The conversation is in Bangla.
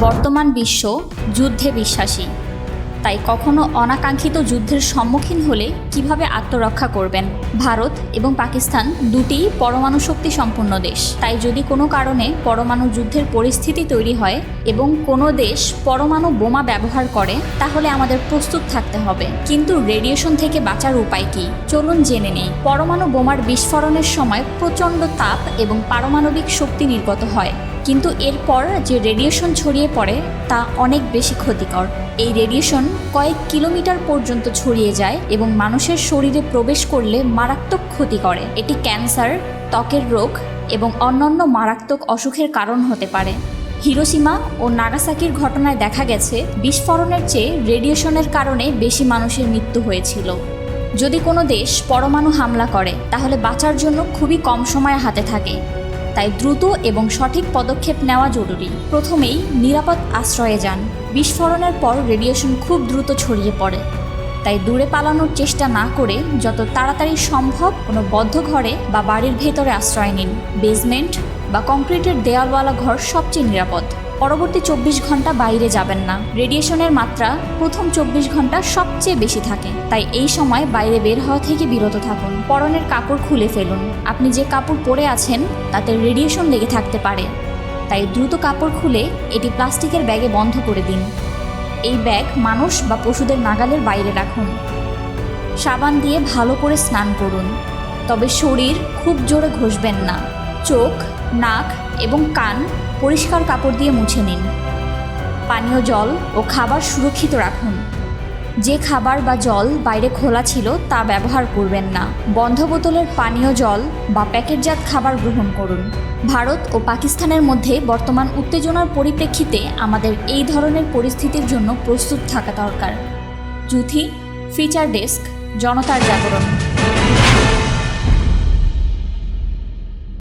বর্তমান বিশ্ব যুদ্ধে বিশ্বাসী। তাই কখনো অনাকাঙ্ক্ষিত যুদ্ধের সম্মুখীন হলে কীভাবে আত্মরক্ষা করবেন? ভারত এবং পাকিস্তান দুটিই পরমাণু শক্তি সম্পন্ন দেশ। তাই যদি কোনো কারণে পরমাণু যুদ্ধের পরিস্থিতি তৈরি হয় এবং কোনো দেশ পরমাণু বোমা ব্যবহার করে, তাহলে আমাদের প্রস্তুত থাকতে হবে। কিন্তু রেডিয়েশন থেকে বাঁচার উপায় কি? চলুন জেনে নেই। পরমাণু বোমার বিস্ফোরণের সময় প্রচণ্ড তাপ এবং পারমাণবিক শক্তি নির্গত হয়। কিন্তু এরপর যে রেডিয়েশন ছড়িয়ে পড়ে, তা অনেক বেশি ক্ষতিকর। এই রেডিয়েশন কয়েক কিলোমিটার পর্যন্ত ছড়িয়ে যায় এবং মানুষের শরীরে প্রবেশ করলে মারাত্মক ক্ষতি করে। এটি ক্যান্সার, ত্বকের রোগ এবং অন্যান্য মারাত্মক অসুখের কারণ হতে পারে। হিরোসীমা ও নাগাসাকির ঘটনায় দেখা গেছে, বিস্ফোরণের চেয়ে রেডিয়েশনের কারণে বেশি মানুষের মৃত্যু হয়েছিল। যদি কোনো দেশ পরমাণু হামলা করে, তাহলে বাঁচার জন্য খুবই কম সময় হাতে থাকে। তাই দ্রুত এবং সঠিক পদক্ষেপ নেওয়া জরুরি। প্রথমেই নিরাপদ আশ্রয়ে যান। বিস্ফোরণের পর রেডিয়েশন খুব দ্রুত ছড়িয়ে পড়ে। তাই দূরে পালানোর চেষ্টা না করে যত তাড়াতাড়ি সম্ভব কোনো বদ্ধ ঘরে বা বাড়ির ভেতরে আশ্রয় নিন। বেসমেন্ট বা কংক্রিটের দেয়ালওয়ালা ঘর সবচেয়ে নিরাপদ। পরবর্তী চব্বিশ ঘণ্টা বাইরে যাবেন না। রেডিয়েশনের মাত্রা প্রথম চব্বিশ ঘণ্টা সবচেয়ে বেশি থাকে। তাই এই সময় বাইরে বের হওয়া থেকে বিরত থাকুন। পরনের কাপড় খুলে ফেলুন। আপনি যে কাপড় পরে আছেন, তাতে রেডিয়েশন লেগে থাকতে পারে। তাই দ্রুত কাপড় খুলে এটি প্লাস্টিকের ব্যাগে বন্ধ করে দিন। এই ব্যাগ মানুষ বা পশুদের নাগালের বাইরে রাখুন। সাবান দিয়ে ভালো করে স্নান করুন। তবে শরীর খুব জোরে ঘষবেন না। চোখ, নাক এবং কান পরিষ্কার কাপড় দিয়ে মুছে নিন। পানীয় জল ও খাবার সুরক্ষিত রাখুন। যে খাবার বা জল বাইরে খোলা ছিল তা ব্যবহার করবেন না। বন্ধ বোতলের পানীয় জল বা প্যাকেটজাত খাবার গ্রহণ করুন। ভারত ও পাকিস্তানের মধ্যে বর্তমান উত্তেজনার পরিপ্রেক্ষিতে আমাদের এই ধরনের পরিস্থিতির জন্য প্রস্তুত থাকা দরকার। যুথি, ফিচার ডেস্ক, জনতার জাগরণ।